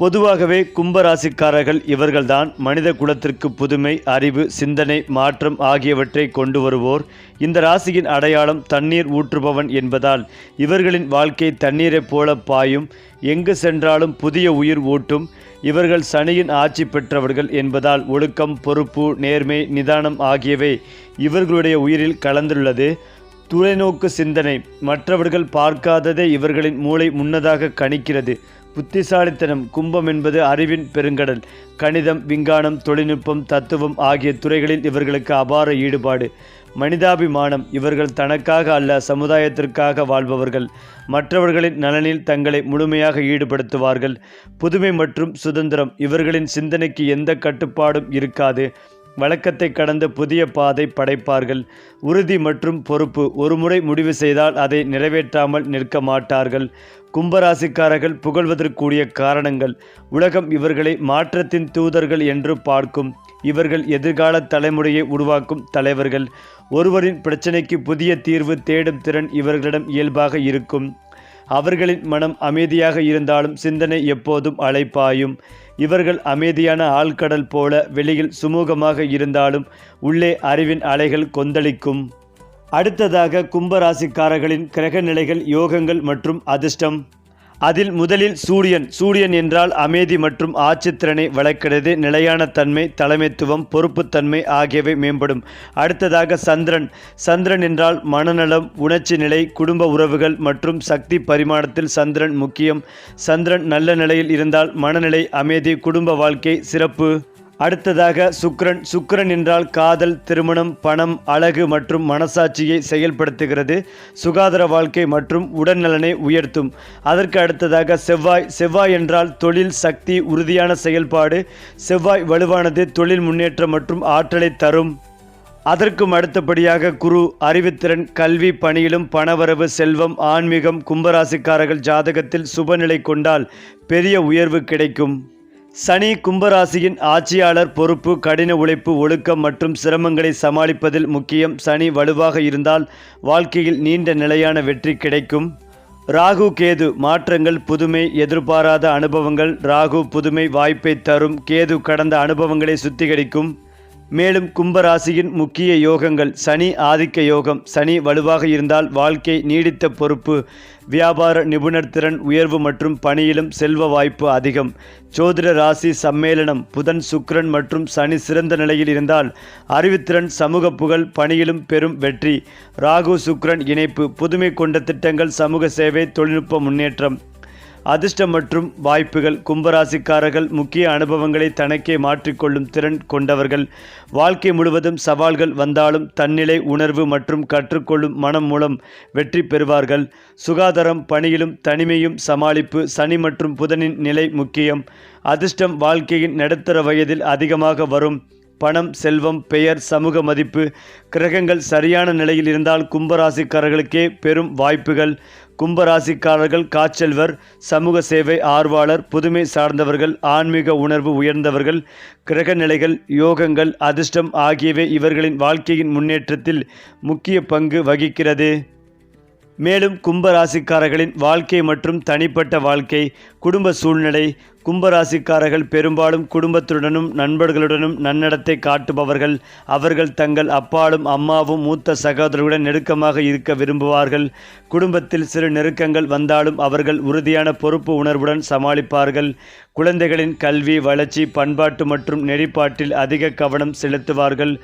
பொதுவாகவே கும்பராசிக்காரர்கள் இவர்கள்தான் மனித குலத்திற்கு புதுமை அறிவு சிந்தனை மாற்றம் ஆகியவற்றை கொண்டு வருவோர். இந்த ராசியின் அடையாளம் தண்ணீர் ஊற்றுபவன் என்பதால் இவர்களின் வாழ்க்கை தண்ணீரைப் போல பாயும். எங்கு சென்றாலும் புதிய உயிர் ஊட்டும். இவர்கள் சனியின் ஆட்சி பெற்றவர்கள் என்பதால் ஒழுக்கம் பொறுப்பு நேர்மை நிதானம் ஆகியவை இவர்களுடைய உயிரில் கலந்துள்ளது. தொலைநோக்கு சிந்தனை மற்றவர்கள் பார்க்காததை இவர்களின் மூளை முன்னதாக கணிக்கிறது. புத்திசாலித்தனம் கும்பம் என்பது அறிவின் பெருங்கடல். கணிதம் விஞ்ஞானம் தொழில்நுட்பம் தத்துவம் ஆகிய துறைகளில் இவர்களுக்கு அபார ஈடுபாடு. மனிதாபிமானம் இவர்கள் தனக்காக அல்ல சமுதாயத்திற்காக வாழ்பவர்கள். மற்றவர்களின் நலனில் தங்களை முழுமையாக ஈடுபடுத்துவார்கள். புதுமை மற்றும் சுதந்திரம் இவர்களின் சிந்தனைக்கு எந்த கட்டுப்பாடும் இருக்காது. வழக்கத்தை கடந்த புதிய பாதை படைப்பார்கள். உறுதி மற்றும் பொறுப்பு ஒருமுறை முடிவு செய்தால் அதை நிறைவேற்றாமல் நிற்க மாட்டார்கள். கும்பராசிக்காரர்கள் புகழ்வதற்குரிய காரணங்கள். உலகம் இவர்களை மாற்றத்தின் தூதர்கள் என்று பார்க்கும். இவர்கள் எதிர்கால தலைமுறையை உருவாக்கும் தலைவர்கள். ஒருவரின் பிரச்சனைக்கு புதிய தீர்வு தேடும் திறன் இவர்களிடம் இயல்பாக இருக்கும். அவர்களின் மனம் அமைதியாக இருந்தாலும் சிந்தனை எப்போதும் அலைப்பாயும். இவர்கள் அமைதியான ஆழ்கடல் போல வெளியில் சுமூகமாக இருந்தாலும் உள்ளே அறிவின் அலைகள் கொந்தளிக்கும். அடுத்ததாக கும்பராசிக்காரர்களின் கிரக நிலைகள் யோகங்கள் மற்றும் அதிர்ஷ்டம். அதில் முதலில் சூரியன். சூரியன் என்றால் அமைதி மற்றும் ஆட்சித்திறனை வளர்க்கிறது. நிலையான தன்மை தலைமைத்துவம் பொறுப்புத்தன்மை ஆகியவை மேம்படும். அடுத்ததாக சந்திரன். சந்திரன் என்றால் மனநலம் உணர்ச்சி நிலை குடும்ப உறவுகள் மற்றும் சக்தி பரிமாணத்தில் சந்திரன் முக்கியம். சந்திரன் நல்ல நிலையில் இருந்தால் மனநிலை அமைதி குடும்ப வாழ்க்கை சிறப்பு. அடுத்ததாக சுக்ரன் சுக்ரன் என்றால் காதல் திருமணம் பணம் அழகு மற்றும் மனசாட்சியை செயல்படுத்துகிறது சுகாதார வாழ்க்கை மற்றும் உடல்நலனை உயர்த்தும். அதற்கு அடுத்ததாக செவ்வாய் செவ்வாய் என்றால் தொழில் சக்தி உறுதியான செயல்பாடு செவ்வாய் வலுவானது தொழில் முன்னேற்றம் மற்றும் ஆற்றலை தரும். அதற்கும் அடுத்தபடியாக குரு அறிவுத்திறன் கல்வி பணியிலும் பணவரவு செல்வம் ஆன்மீகம் கும்பராசிக்காரர்கள் ஜாதகத்தில் சுபநிலை கொண்டால் பெரிய உயர்வு கிடைக்கும். சனி கும்பராசியின் ஆட்சியாளர் பொறுப்பு கடின உழைப்பு ஒழுக்கம் மற்றும் சிரமங்களை சமாளிப்பதில் முக்கியம். சனி வலுவாக இருந்தால் வாழ்க்கையில் நீண்ட நிலையான வெற்றி கிடைக்கும். ராகு கேது மாற்றங்கள் புதுமை எதிர்பாராத அனுபவங்கள். ராகு புதுமை வாய்ப்பை தரும். கேது கடந்த அனுபவங்களை சுத்திகரிக்கும். மேலும் கும்பராசியின் முக்கிய யோகங்கள் சனி ஆதிக்க யோகம் சனி வலுவாக இருந்தால் வாழ்க்கை நீடித்த பொறுப்பு வியாபார நிபுணர் திறன் உயர்வு மற்றும் பணியிலும் செல்வ வாய்ப்பு அதிகம். சோதிட ராசி சம்மேளனம் புதன் சுக்ரன் மற்றும் சனி சிறந்த நிலையில் இருந்தால் அறிவுத்திறன் சமூக புகழ் பணியிலும் பெரும் வெற்றி. ராகு சுக்ரன் இணைப்பு புதுமை கொண்ட திட்டங்கள் சமூக சேவை தொழில்நுட்ப முன்னேற்றம். அதிர்ஷ்டம் மற்றும் வாய்ப்புகள். கும்பராசிக்காரர்கள் முக்கிய அனுபவங்களை தனக்கே மாற்றிக்கொள்ளும் திறன் கொண்டவர்கள். வாழ்க்கை முழுவதும் சவால்கள் வந்தாலும் தன்னிலை உணர்வு மற்றும் கற்றுக்கொள்ளும் மனம் மூலம் வெற்றி பெறுவார்கள். சுகாதாரம் பணியிலும் தனிமையும் சமாளிப்பு சனி மற்றும் புதனின் நிலை முக்கியம். அதிர்ஷ்டம் வாழ்க்கையின் நடுத்தர வயதில் அதிகமாக வரும். பணம் செல்வம் பெயர் சமூக மதிப்பு கிரகங்கள் சரியான நிலையில் இருந்தால் கும்பராசிக்காரர்களுக்கே பெரும் வாய்ப்புகள். கும்பராசிக்காரர்கள் காய்ச்சல்வர் சமூக சேவை ஆர்வலர் புதுமை சார்ந்தவர்கள் ஆன்மீக உணர்வு உயர்ந்தவர்கள் கிரக நிலைகள் யோகங்கள் அதிர்ஷ்டம் ஆகியவை இவர்களின் வாழ்க்கையின் முன்னேற்றத்தில் முக்கிய பங்கு வகிக்கிறது. மேலும் கும்பராசிக்காரர்களின் வாழ்க்கை மற்றும் தனிப்பட்ட வாழ்க்கை குடும்ப சூழ்நிலை கும்பராசிக்காரர்கள் பெரும்பாலும் குடும்பத்துடனும் நண்பர்களுடனும் நன்னடத்தை காட்டுபவர்கள். அவர்கள் தங்கள் அப்பாலும் அம்மாவும் மூத்த சகோதரர்களுடன் நெருக்கமாக இருக்க விரும்புவார்கள். குடும்பத்தில் சிறு நெருக்கங்கள் வந்தாலும் அவர்கள் உறுதியான பொறுப்பு உணர்வுடன் சமாளிப்பார்கள். குழந்தைகளின் கல்வி வளர்ச்சி பண்பாட்டு மற்றும் நெறிப்பாட்டில் அதிக கவனம் செலுத்துவார்கள்.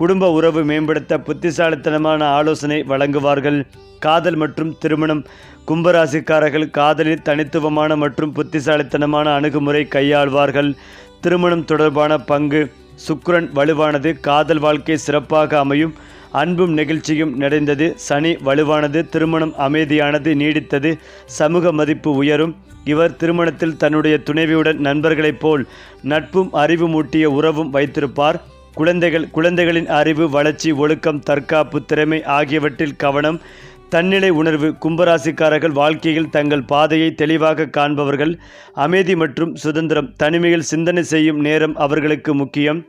குடும்ப உறவு மேம்படுத்த புத்திசாலித்தனமான ஆலோசனை வழங்குவார்கள். காதல் மற்றும் திருமணம். கும்பராசிக்காரர்கள் காதலில் தனித்துவமான மற்றும் புத்திசாலித்தனமான அணுகுமுறை கையாள்வார்கள். திருமணம் தொடர்பான பங்கு. சுக்ரன் வலுவானது. காதல் வாழ்க்கை சிறப்பாக அமையும். அன்பும் நெகிழ்ச்சியும் நிறைந்தது. சனி வலுவானது. திருமணம் அமைதியானது நீடித்தது. சமூக மதிப்பு உயரும். இவர் திருமணத்தில் தன்னுடைய துணைவியுடன் நண்பர்களைப் போல் நட்பும் அறிவுமூட்டிய உறவும் வைத்திருப்பார். குழந்தைகள் குழந்தைகளின் அறிவு வளர்ச்சி ஒழுக்கம் தற்காப்பு திறமை ஆகியவற்றில் கவனம் தன்னிலை உணர்வு கும்பராசிக்காரர்கள் வாழ்க்கையில் தங்கள் பாதையை தெளிவாக காண்பவர்கள் அமைதி மற்றும் சுதந்திரம் தனிமையில் சிந்தனை செய்யும் நேரம் அவர்களுக்கு முக்கியம்.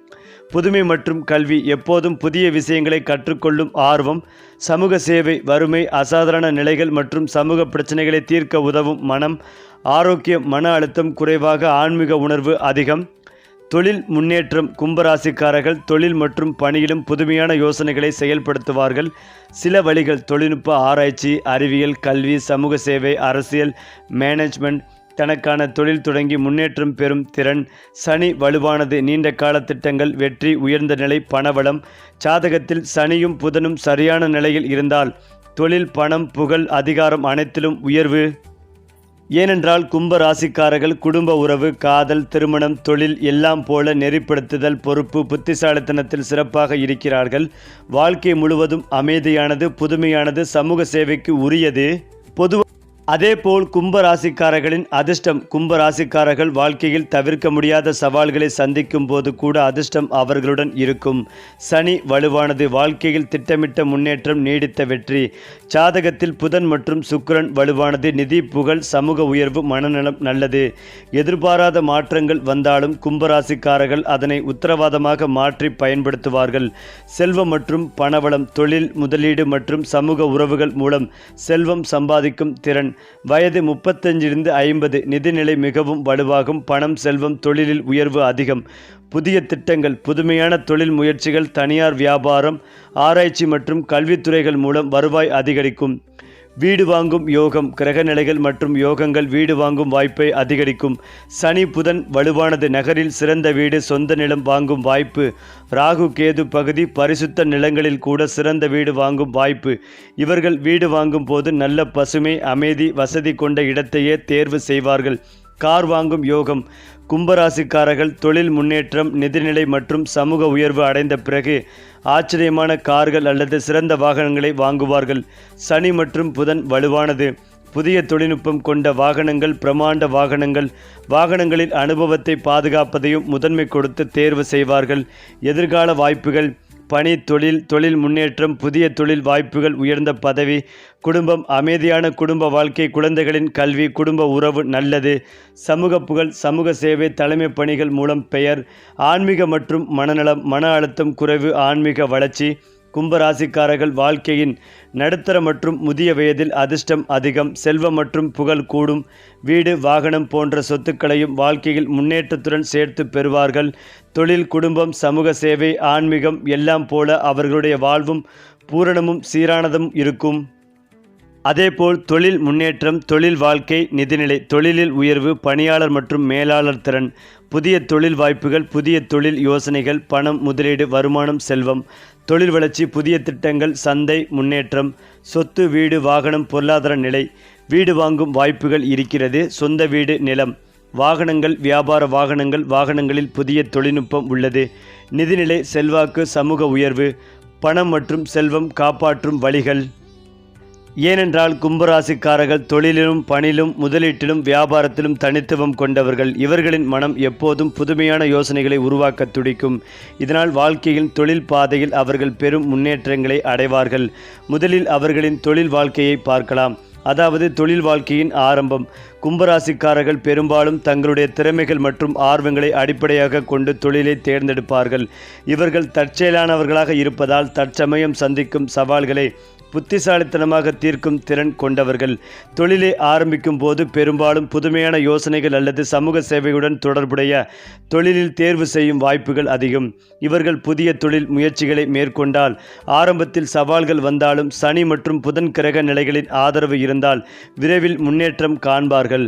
புதுமை மற்றும் கல்வி எப்போதும் புதிய விஷயங்களை கற்றுக்கொள்ளும் ஆர்வம் சமூக சேவை வறுமை அசாதாரண நிலைகள் மற்றும் சமூக பிரச்சனைகளை தீர்க்க உதவும் மனம் ஆரோக்கியம் மன அழுத்தம் குறைவாக ஆன்மீக உணர்வு அதிகம். தொழில் முன்னேற்றம் கும்பராசிக்காரர்கள் தொழில் மற்றும் பணியிலும் புதுமையான யோசனைகளை செயல்படுத்துவார்கள். சில வழிகள் தொழில்நுட்ப ஆராய்ச்சி அறிவியல் கல்வி சமூக சேவை அரசியல் மேனேஜ்மெண்ட் தனக்கான தொழில் தொடங்கி முன்னேற்றம் பெறும் திறன் சனி வலுவானது நீண்ட கால திட்டங்கள் வெற்றி உயர்ந்த நிலை பணவளம் சாதகத்தில் சனியும் புதனும் சரியான நிலையில் இருந்தால் தொழில் பணம் புகழ் அதிகாரம் அனைத்திலும் உயர்வு. ஏனென்றால் கும்ப ராசிக்காரர்கள் குடும்ப உறவு காதல் திருமணம் தொழில் எல்லாம் போல நெறிப்படுத்துதல் பொறுப்பு புத்திசாலித்தனத்தில் சிறப்பாக இருக்கிறார்கள். வாழ்க்கை முழுவதும் அமைதியானது புதுமையானது சமூக சேவைக்கு உரியது. பொது அதேபோல் கும்பராசிக்காரர்களின் அதிர்ஷ்டம். கும்பராசிக்காரர்கள் வாழ்க்கையில் தவிர்க்க முடியாத சவால்களை சந்திக்கும் போது கூட அதிர்ஷ்டம் அவர்களுடன் இருக்கும். சனி வலுவானது வாழ்க்கையில் திட்டமிட்ட முன்னேற்றம் நீடித்த வெற்றி. சாதகத்தில் புதன் மற்றும் சுக்கரன் வலுவானது நிதி புகழ் சமூக உயர்வு மனநலம் நல்லது. எதிர்பாராத மாற்றங்கள் வந்தாலும் கும்பராசிக்காரர்கள் அதனை உத்தரவாதமாக மாற்றி பயன்படுத்துவார்கள். செல்வம் மற்றும் பணவளம் தொழில் முதலீடு மற்றும் சமூக உறவுகள் மூலம் செல்வம் சம்பாதிக்கும் திறன். வயது முப்பத்தஞ்சிலிருந்து ஐம்பது நிதிநிலை மிகவும் வலுவாகும் பணம் செல்வம் தொழிலில் உயர்வு அதிகம். புதிய திட்டங்கள் புதுமையான தொழில் முயற்சிகள் தனியார் வியாபாரம் ஆராய்ச்சி மற்றும் கல்வித்துறைகள் மூலம் வருவாய் அதிகரிக்கும். வீடு வாங்கும் யோகம் கிரக நிலைகள் மற்றும் யோகங்கள் வீடு வாங்கும் வாய்ப்பை அதிகரிக்கும். சனி புதன் வலுவானது. நகரில் சிறந்த வீடு சொந்த நிலம் வாங்கும் வாய்ப்பு. ராகு கேது பகுதி பரிசுத்த நிலங்களில் கூட சிறந்த வீடு வாங்கும் வாய்ப்பு. இவர்கள் வீடு வாங்கும் போது நல்ல பசுமை அமைதி வசதி கொண்ட இடத்தையே தேர்வு செய்வார்கள். கார் வாங்கும் யோகம். கும்பராசிக்காரர்கள் தொழில் முன்னேற்றம் நிதிநிலை மற்றும் சமூக உயர்வு அடைந்த பிறகு ஆச்சரியமான கார்கள் அல்லது சிறந்த வாகனங்களை வாங்குவார்கள். சனி மற்றும் புதன் வலுவானது. புதிய தொழில்நுட்பம் கொண்ட வாகனங்கள் பிரமாண்ட வாகனங்கள் வாகனங்களில் அனுபவத்தை பாதுகாப்பதையும் முதன்மை கொடுத்து தேர்வு செய்வார்கள். எதிர்கால வாய்ப்புகள் பணி தொழில் தொழில் முன்னேற்றம் புதிய தொழில் வாய்ப்புகள் உயர்ந்த பதவி குடும்பம் அமைதியான குடும்ப வாழ்க்கை குழந்தைகளின் கல்வி குடும்ப உறவு நல்லது. சமூக புகழ் சமூக சேவை தலைமை பணிகள் மூலம் பெயர் ஆன்மீக மற்றும் மனநலம் மன அழுத்தம் குறைவு ஆன்மீக வளர்ச்சி கும்பராசிக்காரர்கள் வாழ்க்கையின் நடுத்தர மற்றும் முதிய வயதில் அதிர்ஷ்டம் அதிகம் செல்வம் மற்றும் புகழ் கூடும். வீடு வாகனம் போன்ற சொத்துக்களையும் வாழ்க்கையில் முன்னேற்றத்துடன் சேர்த்து பெறுவார்கள். தொழில் குடும்பம் சமூக சேவை ஆன்மீகம் எல்லாம் போல அவர்களுடைய வாழ்வும் பூரணமும் சீரானதும் இருக்கும். அதேபோல் தொழில் முன்னேற்றம் தொழில் வாழ்க்கை நிதிநிலை தொழிலில் உயர்வு பணியாளர் மற்றும் மேலாளர் திறன் புதிய தொழில் வாய்ப்புகள் புதிய தொழில் யோசனைகள் பணம் முதலீடு வருமானம் செல்வம் தொழில் வளர்ச்சி புதிய திட்டங்கள் சந்தை முன்னேற்றம் சொத்து வீடு வாகனம் பொருளாதார நிலை வீடு வாங்கும் வாய்ப்புகள் இருக்கிறது. சொந்த வீடு நிலம் வாகனங்கள் வியாபார வாகனங்கள் வாகனங்களில் புதிய தொழில்நுட்பம் உள்ளது. நிதிநிலை செல்வாக்கு சமூக உயர்வு பணம் மற்றும் செல்வம் காப்பாற்றும் வழிகள். ஏனென்றால் கும்பராசிக்காரர்கள் தொழிலிலும் பணியிலும் முதலீட்டிலும் வியாபாரத்திலும் தனித்துவம் கொண்டவர்கள். இவர்களின் மனம் எப்போதும் புதுமையான யோசனைகளை உருவாக்க துடிக்கும். இதனால் வாழ்க்கையில் தொழில் பாதையில் அவர்கள் பெரும் முன்னேற்றங்களை அடைவார்கள். முதலில் அவர்களின் தொழில் வாழ்க்கையை பார்க்கலாம். அதாவது தொழில் வாழ்க்கையின் ஆரம்பம். கும்பராசிக்காரர்கள் பெரும்பாலும் தங்களுடைய திறமைகள் மற்றும் ஆர்வங்களை அடிப்படையாக கொண்டு தொழிலை தேர்ந்தெடுப்பார்கள். இவர்கள் தற்செயலானவர்களாக இருப்பதால் தற்சமயம் சந்திக்கும் சவால்களை புத்திசாலித்தனமாக தீர்க்கும் திறன் கொண்டவர்கள். தொழிலை ஆரம்பிக்கும் போது பெரும்பாலும் புதுமையான யோசனைகள் அல்லது சமூக சேவையுடன் தொடர்புடைய தொழிலில் தேர்வு செய்யும் வாய்ப்புகள் அதிகம். இவர்கள் புதிய தொழில் முயற்சிகளை மேற்கொண்டால் ஆரம்பத்தில் சவால்கள் வந்தாலும் சனி மற்றும் புதன் கிரக நிலைகளின் ஆதரவு இருந்தால் விரைவில் முன்னேற்றம் காண்பார்கள்.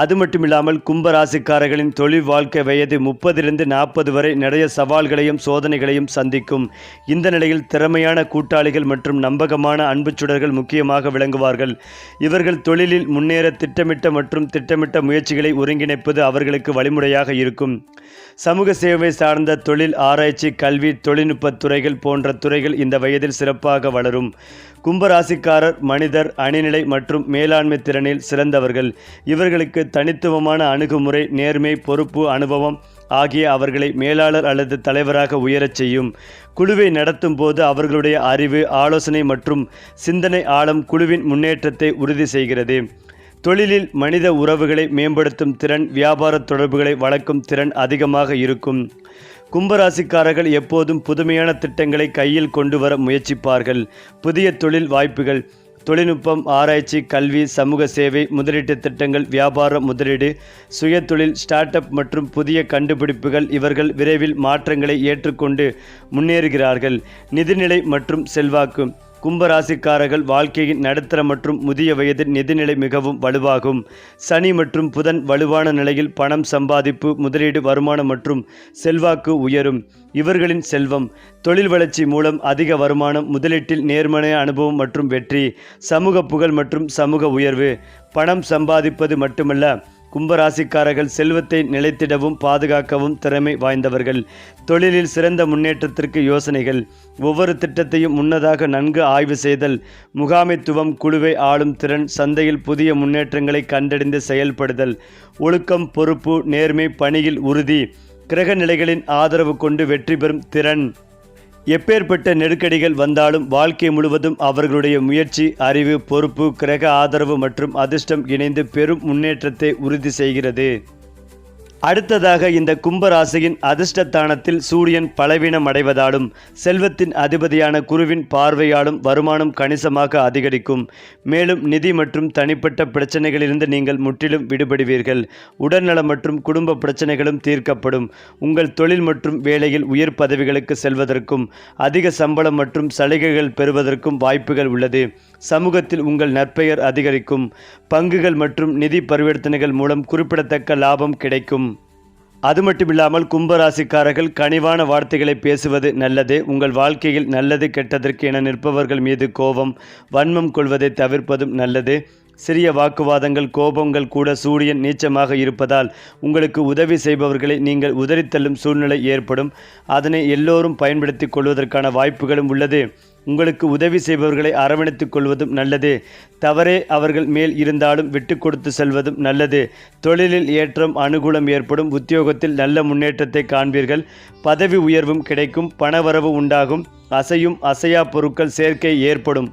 அது மட்டுமில்லாமல் கும்பராசிக்காரர்களின் தொழில் வாழ்க்கை வயது முப்பதிலிருந்து நாற்பது வரை நிறைய சவால்களையும் சோதனைகளையும் சந்திக்கும். இந்த நிலையில் திறமையான கூட்டாளிகள் மற்றும் நம்பகமான அன்புச்சுடர்கள் முக்கியமாக விளங்குவார்கள். இவர்கள் தொழிலில் முன்னேற திட்டமிட்ட மற்றும் திட்டமிட்ட முயற்சிகளை ஒருங்கிணைப்பது அவர்களுக்கு வழிமுறையாக இருக்கும். சமூக சேவை சார்ந்த தொழில் ஆராய்ச்சி கல்வி தொழில்நுட்பத் துறைகள் போன்ற துறைகள் இந்த வயதில் சிறப்பாக வளரும். கும்பராசிக்காரர் மனிதர் அணிநிலை மற்றும் மேலாண்மை திறனில் சிறந்தவர்கள். இவர்களுக்கு தனித்துவமான அணுகுமுறை நேர்மை பொறுப்பு அனுபவம் ஆகிய அவர்களை மேலாளர் அல்லது தலைவராக உயரச் செய்யும். குழுவை நடத்தும் போது அவர்களுடைய அறிவு ஆலோசனை மற்றும் சிந்தனை ஆழம் குழுவின் முன்னேற்றத்தை உறுதி செய்கிறது. தொழிலில் மனித உறவுகளை மேம்படுத்தும் திறன் வியாபார தொடர்புகளை வளர்க்கும் திறன் அதிகமாக இருக்கும். கும்பராசிக்காரர்கள் எப்போதும் புதுமையான திட்டங்களை கையில் கொண்டு வர முயற்சிப்பார்கள். புதிய தொழில் வாய்ப்புகள் தொழில்நுட்பம் ஆராய்ச்சி கல்வி சமூக சேவை முதலீட்டு திட்டங்கள் வியாபார முதலீடு சுயதொழில் ஸ்டார்ட் அப் மற்றும் புதிய கண்டுபிடிப்புகள் இவர்கள் விரைவில் மாற்றங்களை ஏற்றுக்கொண்டு முன்னேறுகிறார்கள். நிதிநிலை மற்றும் செல்வாக்கு. கும்பராசிக்காரர்கள் வாழ்க்கையின் நடுத்தர மற்றும் முதிய வயதில் நிதிநிலை மிகவும் வலுவாகும். சனி மற்றும் புதன் வலுவான நிலையில் பணம் சம்பாதிப்பு முதலீடு வருமானம் மற்றும் செல்வாக்கு உயரும். இவர்களின் செல்வம் தொழில் வளர்ச்சி மூலம் அதிக வருமானம் முதலீட்டில் நேர்மறைய அனுபவம் மற்றும் வெற்றி சமூக புகழ் மற்றும் சமூக உயர்வு. பணம் சம்பாதிப்பது மட்டுமல்ல கும்பராசிக்காரர்கள் செல்வத்தை நிலைத்திடவும் பாதுகாக்கவும் திறமை வாய்ந்தவர்கள். தொழிலில் சிறந்த முன்னேற்றத்திற்கு யோசனைகள். ஒவ்வொரு திட்டத்தையும் முன்னதாக நன்கு ஆய்வு செய்தல். முகாமைத்துவம் குழுவை ஆளும் திறன் சந்தையில் புதிய முன்னேற்றங்களை கண்டறிந்து செயல்படுதல். ஒழுக்கம் பொறுப்பு நேர்மை பணியில் உறுதி. கிரக நிலைகளின் ஆதரவு கொண்டு வெற்றி பெறும் திறன். எப்பேற்பட்ட நெருக்கடிகள் வந்தாலும் வாழ்க்கை முழுவதும் அவர்களுடைய முயற்சி அறிவு பொறுப்பு கிரக ஆதரவு மற்றும் அதிர்ஷ்டம் இணைந்து பெரும் முன்னேற்றத்தை உறுதி செய்கிறது. அடுத்ததாக இந்த கும்பராசியின் அதிர்ஷ்டத்தானத்தில் சூரியன் பலவீனம் அடைவதாலும் செல்வத்தின் அதிபதியான குருவின் பார்வையாலும் வருமானம் கணிசமாக அதிகரிக்கும். மேலும் நிதி மற்றும் தனிப்பட்ட பிரச்சனைகளிலிருந்து நீங்கள் முற்றிலும் விடுபடுவீர்கள். உடல்நலம் மற்றும் குடும்ப பிரச்சனைகளும் தீர்க்கப்படும். உங்கள் தொழில் மற்றும் வேலையில் உயர் பதவிகளுக்கு செல்வதற்கும் அதிக சம்பளம் மற்றும் சலுகைகள் பெறுவதற்கும் வாய்ப்புகள் உள்ளது. சமூகத்தில் உங்கள் நற்பெயர் அதிகரிக்கும். பங்குகள் மற்றும் நிதி பரிவர்த்தனைகள் மூலம் குறிப்பிடத்தக்க லாபம் கிடைக்கும். அது மட்டுமில்லாமல் கும்பராசிக்காரர்கள் கனிவான வார்த்தைகளை பேசுவது நல்லது உங்கள் வாழ்க்கையில் நல்லது கெட்டதற்கு என நிற்பவர்கள் மீது கோபம் வன்மம் கொள்வதை தவிர்ப்பதும் நல்லது. சிறிய வாக்குவாதங்கள் கோபங்கள் கூட சூரியன் நீச்சமாக இருப்பதால் உங்களுக்கு உதவி செய்பவர்களை நீங்கள் உதறித்தள்ளும் சூழ்நிலை ஏற்படும். அதனை எல்லோரும் பயன்படுத்திக் கொள்வதற்கான வாய்ப்புகளும் உள்ளது. உங்களுக்கு உதவி செய்பவர்களை அரவணைத்துக் கொள்வதும் நல்லது. தவறே அவர்கள் மேல் இருந்தாலும் விட்டு கொடுத்து செல்வதும் நல்லது. தொழிலில் ஏற்றம் அனுகூலம் ஏற்படும். உத்தியோகத்தில் நல்ல முன்னேற்றத்தை காண்பீர்கள். பதவி உயர்வும் கிடைக்கும். பணவரவு உண்டாகும். அசையும் அசையா பொருட்கள் சேர்க்கை ஏற்படும்.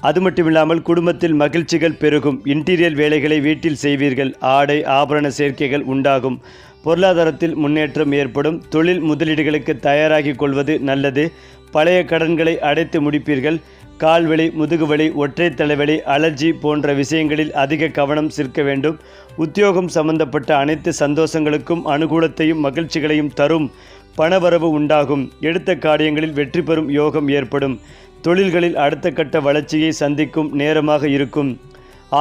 அது மட்டுமில்லாமல் குடும்பத்தில் மகிழ்ச்சிகள் பெருகும். இன்டீரியர் வேலைகளை வீட்டில் செய்வீர்கள். ஆடை ஆபரண சேர்க்கைகள் உண்டாகும். பொருளாதாரத்தில் முன்னேற்றம் ஏற்படும். தொழில் முதலீடுகளுக்கு தயாராகி கொள்வது நல்லது. பழைய கடன்களை அடைத்து முடிப்பீர்கள். கால்வலி முதுகுவலி ஒற்றை தலைவலி அலர்ஜி போன்ற விஷயங்களில் அதிக கவனம் சிற்க வேண்டும். உத்தியோகம் சம்பந்தப்பட்ட அனைத்து சந்தோஷங்களுக்கும் அனுகூலத்தையும் மகிழ்ச்சிகளையும் தரும் பணவரவு உண்டாகும். எடுத்த காரியங்களில் வெற்றி பெறும் யோகம் ஏற்படும். தொழில்களில் அடுத்த கட்ட வளர்ச்சியை சந்திக்கும் நேரமாக இருக்கும்.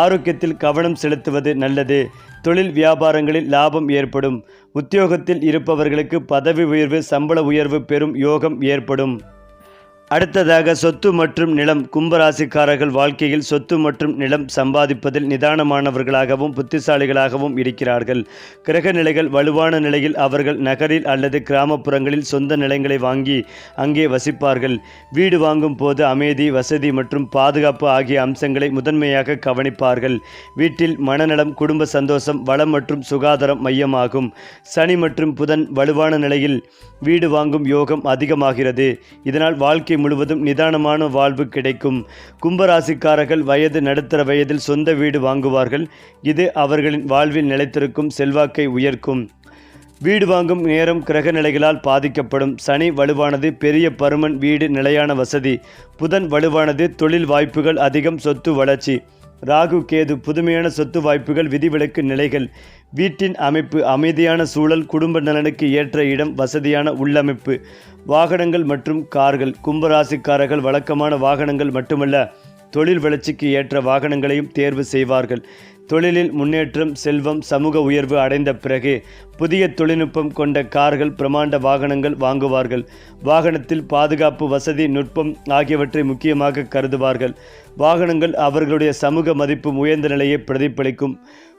ஆரோக்கியத்தில் கவனம் செலுத்துவது நல்லது. தொழில் வியாபாரங்களில் லாபம் ஏற்படும். உத்தியோகத்தில் இருப்பவர்களுக்கு பதவி உயர்வு சம்பள உயர்வு பெறும் யோகம் ஏற்படும். அடுத்ததாக சொத்து மற்றும் நிலம். கும்பராசிக்காரர்கள் வாழ்க்கையில் சொத்து மற்றும் நிலம் சம்பாதிப்பதில் நிதானமானவர்களாகவும் புத்திசாலிகளாகவும் இருக்கிறார்கள். கிரக நிலைகள் வலுவான நிலையில் அவர்கள் நகரில் அல்லது கிராமப்புறங்களில் சொந்த நிலங்களை வாங்கி அங்கே வசிப்பார்கள். வீடு வாங்கும் போது அமைதி வசதி மற்றும் பாதுகாப்பு ஆகிய அம்சங்களை முதன்மையாக கவனிப்பார்கள். வீட்டில் மனநலம் குடும்ப சந்தோஷம் வளம் மற்றும் சுகாதாரம் மையமாகும். சனி மற்றும் புதன் வலுவான நிலையில் வீடு வாங்கும் யோகம் அதிகமாகிறது. இதனால் வாழ்க்கை முழுவதும் நிதானமான வாழ்வு கிடைக்கும். கும்பராசிக்காரர்கள் வயது நடுத்தர வயதில் சொந்த வீடு வாங்குவார்கள். இது அவர்களின் வாழ்வில் நிலைத்திருக்கும் செல்வாக்கை உயர்க்கும். வீடு வாங்கும் நேரம் கிரக நிலைகளால் பாதிக்கப்படும். சனி வலுவானது பெரிய பருமன் வீடு நிலையான வசதி. புதன் வலுவானது தொழில் வாய்ப்புகள் அதிகம் சொத்து வளர்ச்சி. ராகு கேது புதுமையான சொத்து வாய்ப்புகள் விதிவிலக்கு நிலைகள் வீட்டின் அமைப்பு அமைதியான சூழல் குடும்ப நலனுக்கு ஏற்ற இடம் வசதியான உள்ளமைப்பு வாகனங்கள் மற்றும் கார்கள் கும்பராசிக்காரர்கள் வழக்கமான வாகனங்கள் மட்டுமல்ல தொழில் வளர்ச்சிக்கு ஏற்ற வாகனங்களையும் தேர்வு செய்வார்கள். தொழிலில் முன்னேற்றம் செல்வம் சமூக உயர்வு அடைந்த பிறகு புதிய தொழில்நுட்பம் கொண்ட கார்கள் பிரமாண்ட வாகனங்கள் வாங்குவார்கள். வாகனத்தில் பாதுகாப்பு வசதி நுட்பம் ஆகியவற்றை முக்கியமாக கருதுவார்கள். வாகனங்கள் அவர்களுடைய சமூக மதிப்பு உயர்ந்த நிலையை பிரதிபலிக்கும்.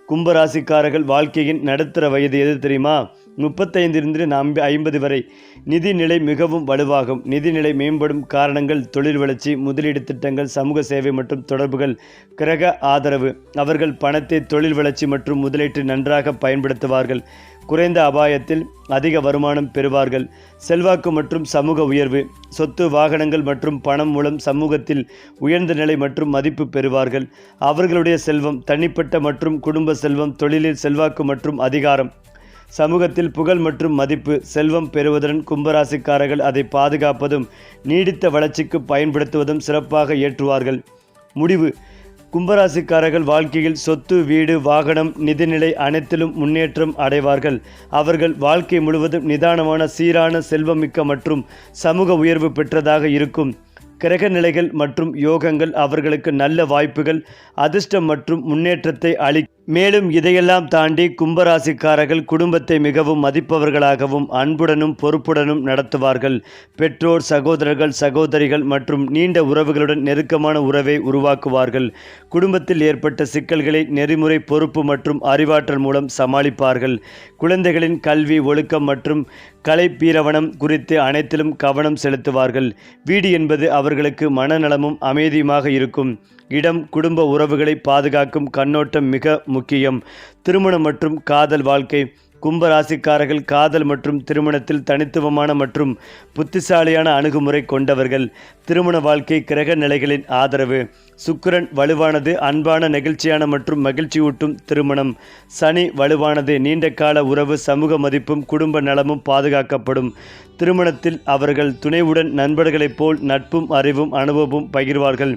கும்பராசிக்காரர்கள் வாழ்க்கையின் நடுத்தர வயது எது தெரியுமா? முப்பத்தைந்திலிருந்து நம்பி ஐம்பது வரை நிதிநிலை மிகவும் வலுவாகும். நிதிநிலை மேம்படும் காரணங்கள் தொழில் வளர்ச்சி முதலீடு திட்டங்கள் சமூக சேவை மற்றும் தொடர்புகள் கிரக ஆதரவு. அவர்கள் பணத்தை தொழில் வளர்ச்சி மற்றும் முதலீட்டு நன்றாக பயன்படுத்துவார்கள். குறைந்த அபாயத்தில் அதிக வருமானம் பெறுவார்கள். செல்வாக்கு மற்றும் சமூக உயர்வு சொத்து வாகனங்கள் மற்றும் பணம் மூலம் சமூகத்தில் உயர்ந்த நிலை மற்றும் மதிப்பு பெறுவார்கள். அவர்களுடைய செல்வம் தனிப்பட்ட மற்றும் குடும்ப செல்வம் தொழிலில் செல்வாக்கு மற்றும் அதிகாரம். சமூகத்தில் புகழ் மற்றும் மதிப்பு செல்வம் பெறுவதுடன் கும்பராசிக்காரர்கள் அதை பாதுகாப்பதும் நீடித்த வளர்ச்சிக்கு பயன்படுத்துவதும் சிறப்பாக ஏற்றுவார்கள் முடிவு. கும்பராசிக்காரர்கள் வாழ்க்கையில் சொத்து வீடு வாகனம் நிதிநிலை அனைத்திலும் முன்னேற்றம் அடைவார்கள். அவர்கள் வாழ்க்கை முழுவதும் நிதானமான சீரான செல்வமிக்க மற்றும் சமூக உயர்வு பெற்றதாக இருக்கும். கிரக நிலைகள் மற்றும் யோகங்கள் அவர்களுக்கு நல்ல வாய்ப்புகள் அதிர்ஷ்டம் மற்றும் முன்னேற்றத்தை அளி மேலும் இதையெல்லாம் தாண்டி கும்பராசிக்காரர்கள் குடும்பத்தை மிகவும் மதிப்பவர்களாகவும் அன்புடனும் பொறுப்புடனும் நடத்துவார்கள். பெற்றோர் சகோதரர்கள் சகோதரிகள் மற்றும் நீண்ட உறவுகளுடன் நெருக்கமான உறவை உருவாக்குவார்கள். குடும்பத்தில் ஏற்பட்ட சிக்கல்களை நெறிமுறை பொறுப்பு மற்றும் அறிவாற்றல் மூலம் சமாளிப்பார்கள். குழந்தைகளின் கல்வி ஒழுக்கம் மற்றும் கலை பீரவணம் குறித்து அனைத்திலும் கவனம் செலுத்துவார்கள். வீடு என்பது அவர்களுக்கு மனநலமும் அமைதியுமாக இருக்கும். இடம் குடும்ப உறவுகளை பாதுகாக்கும் கண்ணோட்டம் மிக முக்கியம். திருமணம் மற்றும் காதல் வாழ்க்கை. கும்பராசிக்காரர்கள் காதல் மற்றும் திருமணத்தில் தனித்துவமான மற்றும் புத்திசாலியான அணுகுமுறை கொண்டவர்கள். திருமண வாழ்க்கை கிரக நிலைகளின் ஆதரவு. சுக்கிரன் வலுவானது அன்பான நெகிழ்ச்சியான மற்றும் மகிழ்ச்சியூட்டும் திருமணம். சனி வலுவானது நீண்ட கால உறவு சமூக மதிப்பும் குடும்ப நலமும் பாதுகாக்கப்படும். திருமணத்தில் அவர்கள் துணைவுடன் நண்பர்களைப் போல் நட்பும் அறிவும் அனுபவமும் பகிர்வார்கள்.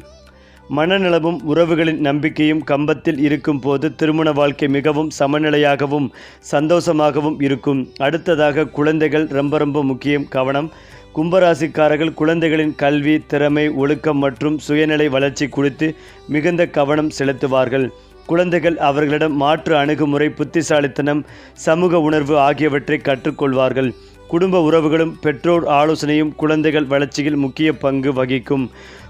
மனநலமும் உறவுகளின் நம்பிக்கையும் கம்பத்தில் இருக்கும் போது திருமண வாழ்க்கை மிகவும் சமநிலையாகவும் சந்தோஷமாகவும் இருக்கும். அடுத்ததாக குழந்தைகள் ரொம்ப ரொம்ப முக்கியம் கவனம். கும்பராசிக்காரர்கள் குழந்தைகளின் கல்வி திறமை ஒழுக்கம் மற்றும் சுயநிலை வளர்ச்சி குறித்து மிகுந்த கவனம் செலுத்துவார்கள். குழந்தைகள் அவர்களிடம் மாற்று அணுகுமுறை புத்திசாலித்தனம் சமூக உணர்வு ஆகியவற்றை கற்றுக்கொள்வார்கள். குடும்ப உறவுகளும் பெற்றோர் ஆலோசனையும் குழந்தைகள் வளர்ச்சியில் முக்கிய பங்கு வகிக்கும்.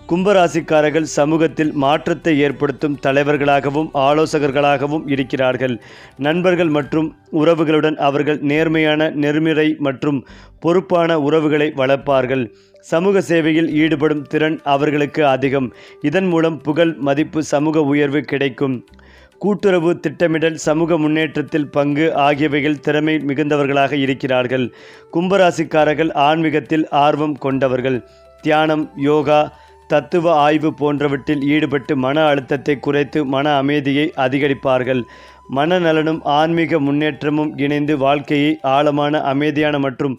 கும்பராசிக்காரர்கள் சமூகத்தில் மாற்றத்தை ஏற்படுத்தும் தலைவர்களாகவும் ஆலோசகர்களாகவும் இருக்கிறார்கள். நண்பர்கள் மற்றும் உறவுகளுடன் அவர்கள் நேர்மையான நெருமிறை மற்றும் பொறுப்பான உறவுகளை வளர்ப்பார்கள். சமூக சேவையில் ஈடுபடும் திறன் அவர்களுக்கு அதிகம். இதன் மூலம் புகழ் மதிப்பு சமூக உயர்வு கிடைக்கும். கூட்டுறவு திட்டமிடல் சமூக முன்னேற்றத்தில் பங்கு ஆகியவைகள் திறமை மிகுந்தவர்களாக இருக்கிறார்கள். கும்பராசிக்காரர்கள் ஆன்மீகத்தில் ஆர்வம் கொண்டவர்கள். தியானம் யோகா தத்துவ ஆய்வு போன்றவற்றில் ஈடுபட்டு மன அழுத்தத்தை குறைத்து மன அமைதியை அதிகரிப்பார்கள். மனநலனும் ஆன்மீக முன்னேற்றமும் இணைந்து வாழ்க்கையை ஆழமான அமைதியான மற்றும்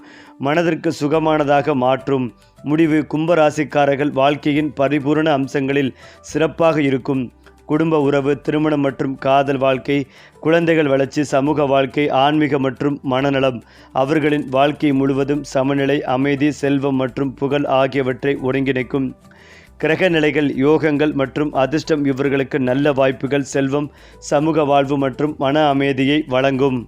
மனதிற்கு சுகமானதாக மாற்றும். முடிவு கும்பராசிக்காரர்கள் வாழ்க்கையின் பரிபூரண அம்சங்களில் சிறப்பாக இருக்கும். குடும்ப உறவு திருமணம் மற்றும் காதல் வாழ்க்கை குழந்தைகள் வளர்ச்சி சமூக வாழ்க்கை ஆன்மீக மற்றும் மனநலம். அவர்களின் வாழ்க்கை முழுவதும் சமநிலை அமைதி செல்வம் மற்றும் புகழ் ஆகியவற்றை ஒருங்கிணைக்கும். கிரக நிலைகள் யோகங்கள் மற்றும் அதிர்ஷ்டம் இவர்களுக்கு நல்ல வாய்ப்புகள் செல்வம் சமூக வாழ்வு மற்றும் மன அமைதியை வழங்கும்.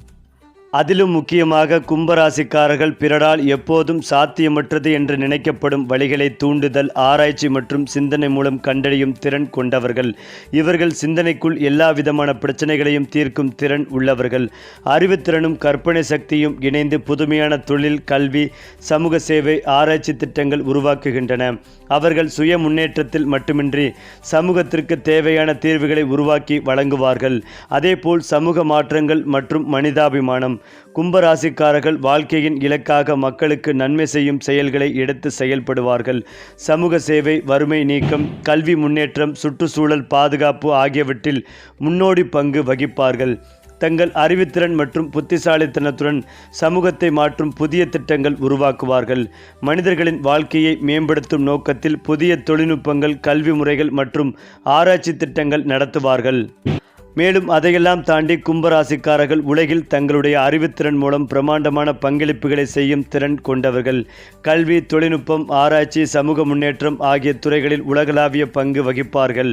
அதிலும் முக்கியமாக கும்பராசிக்காரர்கள் பிறரால் எப்போதும் சாத்தியமற்றது என்று நினைக்கப்படும் வழிகளை தூண்டுதல் ஆராய்ச்சி மற்றும் சிந்தனை மூலம் கண்டறியும் திறன் கொண்டவர்கள். இவர்கள் சிந்தனைக்குள் எல்லா விதமான பிரச்சனைகளையும் தீர்க்கும் திறன் உள்ளவர்கள். அறிவுத்திறனும் கற்பனை சக்தியும் இணைந்து புதுமையான தொழில் கல்வி சமூக சேவை ஆராய்ச்சி திட்டங்கள் உருவாக்குகின்றன. அவர்கள் சுய முன்னேற்றத்தில் மட்டுமின்றி சமூகத்திற்கு தேவையான தீர்வுகளை உருவாக்கி வழங்குவார்கள். அதேபோல் சமூக மாற்றங்கள் மற்றும் மனிதாபிமானம். கும்பராசிக்காரர்கள் வாழ்க்கையின் இலக்காக மக்களுக்கு நன்மை செய்யும் செயல்களை எடுத்து செயல்படுவார்கள். சமூக சேவை வறுமை நீக்கம் கல்வி முன்னேற்றம் சுற்றுச்சூழல் பாதுகாப்பு ஆகியவற்றில் முன்னோடி பங்கு வகிப்பார்கள். தங்கள் அறிவுத்திறன் மற்றும் புத்திசாலித்தனத்துடன் சமூகத்தை மாற்றும் புதிய திட்டங்கள் உருவாக்குவார்கள். மனிதர்களின் வாழ்க்கையை மேம்படுத்தும் நோக்கத்தில் புதிய தொழில்நுட்பங்கள் கல்வி முறைகள் மற்றும் ஆராய்ச்சி திட்டங்கள் நடத்துவார்கள். மேலும் அதையெல்லாம் தாண்டி கும்பராசிக்காரர்கள் உலகில் தங்களுடைய அறிவுத்திறன் மூலம் பிரமாண்டமான பங்களிப்புகளை செய்யும் திறன் கொண்டவர்கள். கல்வி தொழில்நுட்பம் ஆராய்ச்சி சமூக முன்னேற்றம் ஆகிய துறைகளில் உலகளாவிய பங்கு வகிப்பார்கள்.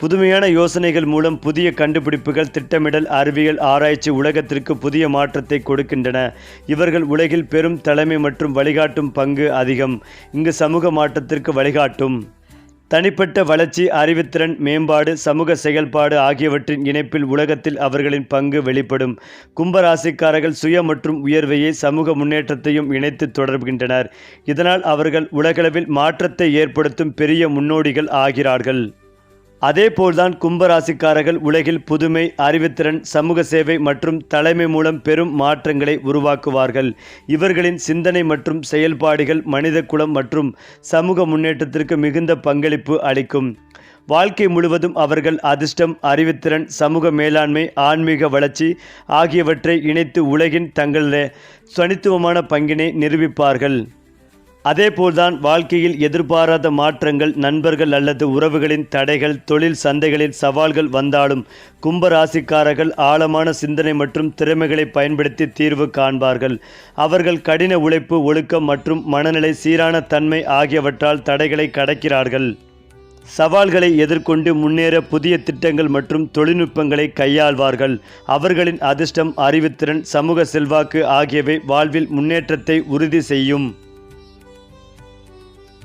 புதுமையான யோசனைகள் மூலம் புதிய கண்டுபிடிப்புகள் திட்டமிடல் அறிவியல் ஆராய்ச்சி உலகத்திற்கு புதிய மாற்றத்தை கொடுக்கின்றன. இவர்கள் உலகில் பெரும் தலைமை மற்றும் வழிகாட்டும் பங்கு அதிகம். இங்கு சமூக மாற்றத்திற்கு வழிகாட்டும். தனிப்பட்ட வளர்ச்சி அறிவுத்திறன் மேம்பாடு சமூக செயல்பாடு ஆகியவற்றின் இணைப்பில் உலகத்தில் அவர்களின் பங்கு வெளிப்படும். கும்பராசிக்காரர்கள் சுய மற்றும் உயர்வையை சமூக முன்னேற்றத்தையும் இணைத்து தொடர்கின்றனர். இதனால் அவர்கள் உலகளவில் மாற்றத்தை ஏற்படுத்தும் பெரிய முன்னோடிகள் ஆகிறார்கள். அதேபோல்தான் கும்பராசிக்காரர்கள் உலகில் புதுமை அறிவுத்திறன் சமூக சேவை மற்றும் தலைமை மூலம் பெரும் மாற்றங்களை உருவாக்குவார்கள். இவர்களின் சிந்தனை மற்றும் செயல்பாடுகள் மனித குலம் மற்றும் சமூக முன்னேற்றத்திற்கு மிகுந்த பங்களிப்பு அளிக்கும். வாழ்க்கை முழுவதும் அவர்கள் அதிர்ஷ்டம் அறிவுத்திறன் சமூக மேலாண்மை ஆன்மீக வளர்ச்சி ஆகியவற்றை இணைத்து உலகின் தங்களுடைய தனித்துவமான பங்கினை நிரூபிப்பார்கள். அதேபோல்தான் வாழ்க்கையில் எதிர்பாராத மாற்றங்கள் நண்பர்கள் அல்லது உறவுகளின் தடைகள் தொழில் சந்தைகளில் சவால்கள் வந்தாலும் கும்பராசிக்காரர்கள் ஆழமான சிந்தனை மற்றும் திறமைகளை பயன்படுத்தி தீர்வு காண்பார்கள். அவர்கள் கடின உழைப்பு ஒழுக்கம் மற்றும் மனநிலை சீரான தன்மை ஆகியவற்றால் தடைகளை கடக்கிறார்கள். சவால்களை எதிர்கொண்டு முன்னேற புதிய திட்டங்கள் மற்றும் தொழில்நுட்பங்களை கையாள்வார்கள். அவர்களின் அதிர்ஷ்டம் அறிவுத்திறன் சமூக செல்வாக்கு ஆகியவை வாழ்வில் முன்னேற்றத்தை உறுதி செய்யும்.